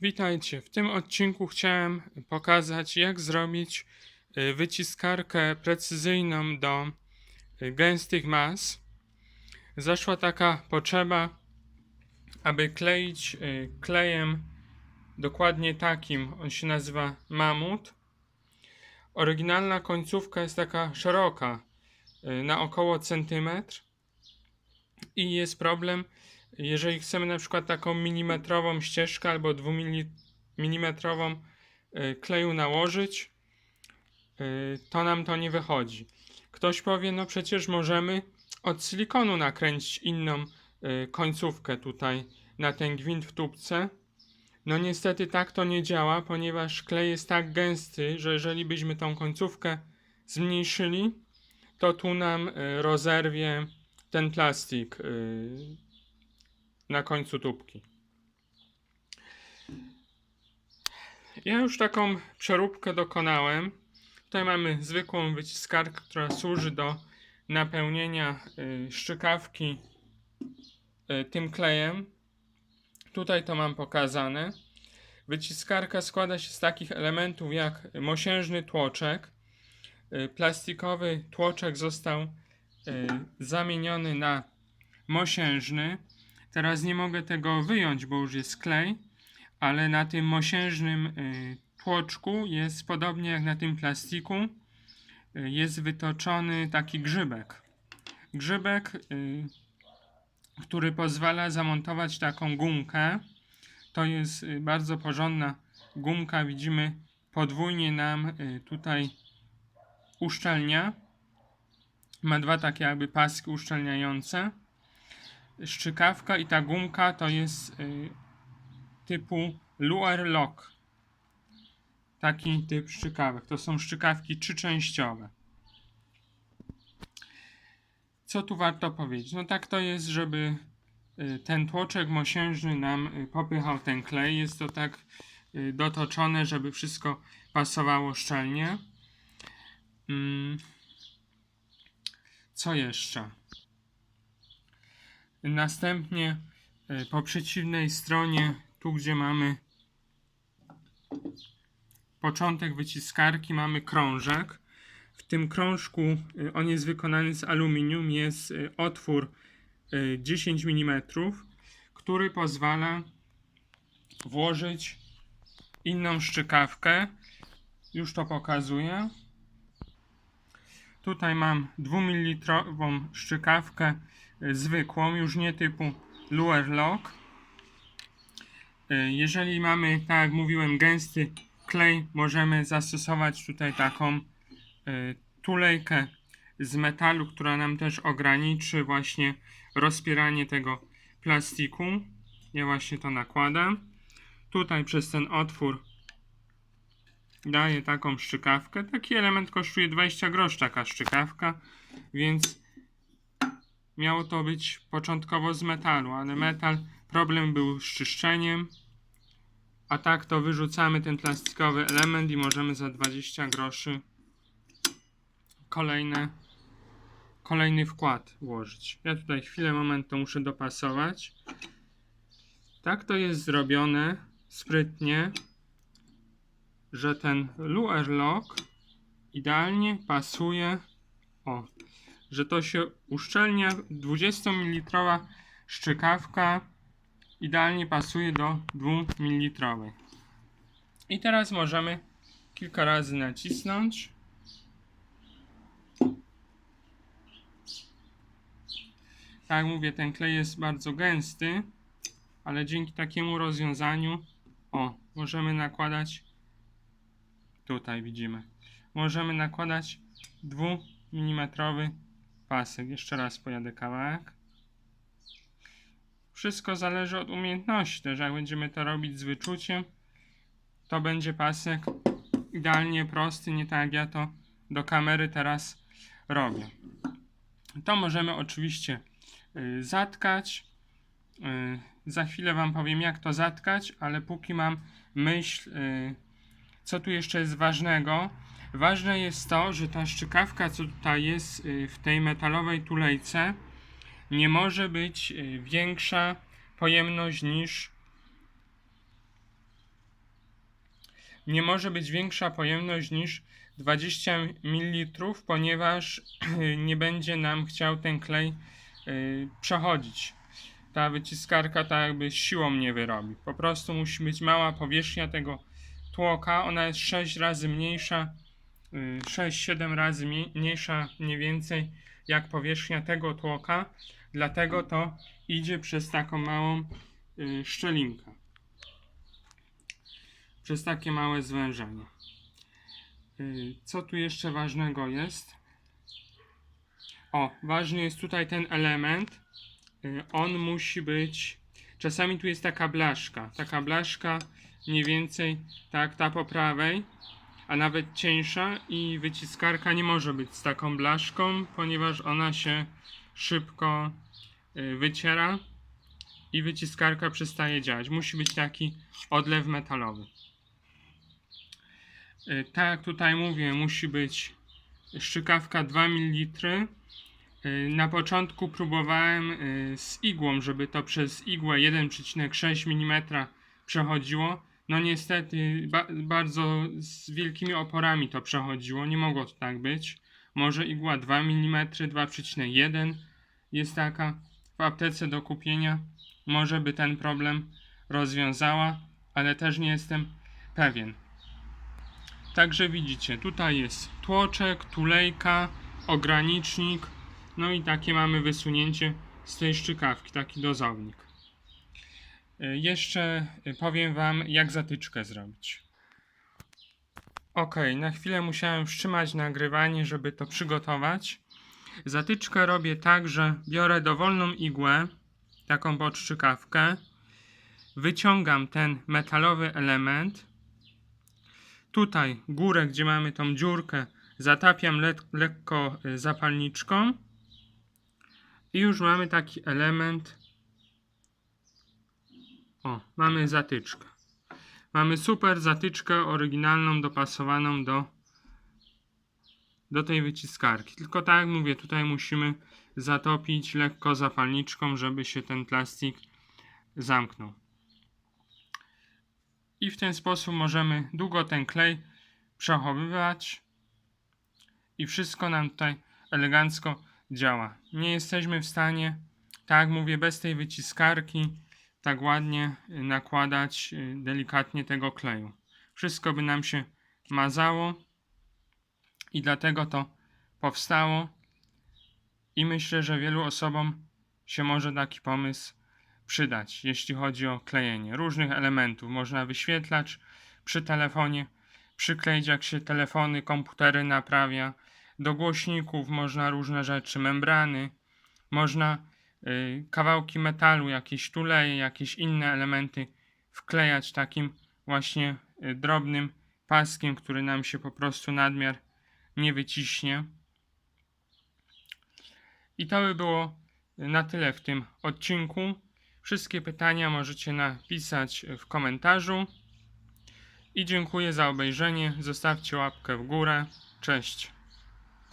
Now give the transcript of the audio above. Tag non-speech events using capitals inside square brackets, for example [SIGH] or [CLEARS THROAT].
Witajcie. W tym odcinku chciałem pokazać, jak zrobić y, wyciskarkę precyzyjną do y, gęstych mas. Zaszła taka potrzeba, aby kleić y, klejem dokładnie takim. On się nazywa Mamut. Oryginalna końcówka jest taka szeroka, na około centymetr. I jest problem, jeżeli chcemy na przykład taką milimetrową ścieżkę albo dwumilimetrową y, kleju nałożyć, y, to nam to nie wychodzi. Ktoś powie, no przecież możemy od silikonu nakręcić inną y, końcówkę tutaj na ten gwint w tubce. No niestety tak to nie działa, ponieważ klej jest tak gęsty, że jeżeli byśmy tą końcówkę zmniejszyli, to tu nam rozerwie ten plastik na końcu tubki. Ja już taką przeróbkę dokonałem. Tutaj mamy zwykłą wyciskarkę, która służy do napełnienia y, szczykawki y, tym klejem. Tutaj to mam pokazane. Wyciskarka składa się z takich elementów jak mosiężny tłoczek. Y, Plastikowy tłoczek został zamieniony na mosiężny. Teraz nie mogę tego wyjąć, bo już jest klej, ale na tym mosiężnym y, tłoczku jest podobnie jak na tym plastiku, y, jest wytoczony taki grzybek. Grzybek, y, który pozwala zamontować taką gumkę. To jest y, bardzo porządna gumka. Widzimy, podwójnie nam y, tutaj uszczelnia. Ma dwa takie jakby paski uszczelniające szczykawka i ta gumka to jest y, typu Luer Lock. Taki typ szczykawek. To są szczykawki trzyczęściowe. Co tu warto powiedzieć? No tak to jest, żeby y, ten tłoczek mosiężny nam y, popychał ten klej. Jest to tak dotoczone, żeby wszystko pasowało szczelnie. Mm. Co jeszcze? Następnie e, po przeciwnej stronie, tu gdzie mamy początek wyciskarki, mamy krążek. W tym krążku, e, on jest wykonany z aluminium, jest e, otwór e, 10 mm, który pozwala włożyć inną szczykawkę. Już to pokazuję. Tutaj mam 2 ml szczykawkę zwykłą, już nie typu Luer Lock. Y, Jeżeli mamy, tak jak mówiłem, gęsty klej, możemy zastosować tutaj taką y, tulejkę z metalu, która nam też ograniczy właśnie rozpieranie tego plastiku. Ja właśnie to nakładam. Tutaj przez ten otwór daję taką szczykawkę. Taki element kosztuje 20 groszy, taka szczykawka, więc miało to być początkowo z metalu, ale metal, problem był z czyszczeniem, a tak to wyrzucamy ten plastikowy element i możemy za 20 groszy kolejne, kolejny wkład włożyć. Ja tutaj chwilę, moment to muszę dopasować. Tak to jest zrobione sprytnie że ten Luer Lock idealnie pasuje. O, że to się uszczelnia. 20 ml szczykawka idealnie pasuje do 2 ml. I teraz możemy kilka razy nacisnąć. Tak mówię, ten klej jest bardzo gęsty, ale dzięki takiemu rozwiązaniu o, możemy nakładać Tutaj widzimy. Możemy nakładać 2 mm pasek. Jeszcze raz pojadę kawałek. Wszystko zależy od umiejętności. Też jak będziemy to robić z wyczuciem, to będzie pasek idealnie prosty, nie tak jak ja to do kamery teraz robię. To możemy oczywiście y, zatkać. Y, za chwilę Wam powiem, jak to zatkać, ale póki mam myśl. Y, co tu jeszcze jest ważnego? Ważne jest to, że ta szczykawka, co tutaj jest y, w tej metalowej tulejce, nie może być y, większa pojemność niż nie może być większa pojemność niż 20 ml, ponieważ [CLEARS THROAT] nie będzie nam chciał ten klej y, przechodzić. Ta wyciskarka tak jakby siłą nie wyrobi. Po prostu musi być mała powierzchnia tego tłoka. Ona jest 6 razy mniejsza, 6-7 razy mniej- mniejsza mniej więcej jak powierzchnia tego tłoka. Dlatego to idzie przez taką małą y, szczelinkę. Przez takie małe zwężenie. Y, Co tu jeszcze ważnego jest? O, ważny jest tutaj ten element. Y, On musi być. Czasami tu jest taka blaszka. Taka blaszka mniej więcej tak ta po prawej, a nawet cieńsza i wyciskarka nie może być z taką blaszką, ponieważ ona się szybko y, wyciera i wyciskarka przestaje działać. Musi być taki odlew metalowy. Y, Tak jak tutaj mówię, musi być szczykawka 2 ml. Y, Na początku próbowałem z igłą, żeby to przez igłę 1,6 mm przechodziło. No niestety ba bardzo z wielkimi oporami to przechodziło. Nie mogło to tak być. Może igła 2 mm, 2,1 jest taka w aptece do kupienia. Może by ten problem rozwiązała, ale też nie jestem pewien. Także widzicie, tutaj jest tłoczek, tulejka, ogranicznik, no i takie mamy wysunięcie z tej szczykawki, taki dozownik. Jeszcze powiem Wam, jak zatyczkę zrobić. Ok, na chwilę musiałem wstrzymać nagrywanie, żeby to przygotować. Zatyczkę robię tak, że biorę dowolną igłę, taką podszczykawkę, wyciągam ten metalowy element, tutaj górę, gdzie mamy tą dziurkę, zatapiam le- lekko y, zapalniczką i już mamy taki element. O, mamy zatyczkę. Mamy super zatyczkę oryginalną, dopasowaną do, do tej wyciskarki. Tylko tak jak mówię, tutaj musimy zatopić lekko zapalniczką, żeby się ten plastik zamknął. I w ten sposób możemy długo ten klej przechowywać i wszystko nam tutaj elegancko działa. Nie jesteśmy w stanie, tak jak mówię, bez tej wyciskarki tak ładnie y, nakładać y, delikatnie tego kleju. Wszystko by nam się mazało i dlatego to powstało i myślę, że wielu osobom się może taki pomysł przydać, jeśli chodzi o klejenie różnych elementów. Można wyświetlacz przy telefonie przykleić, jak się telefony, komputery naprawia. Do głośników można różne rzeczy, membrany, można kawałki metalu, jakieś tuleje, jakieś inne elementy wklejać takim właśnie y, drobnym paskiem, który nam się po prostu nadmiar nie wyciśnie. I to by było na tyle w tym odcinku. Wszystkie pytania możecie napisać w komentarzu. I dziękuję za obejrzenie. Zostawcie łapkę w górę. Cześć.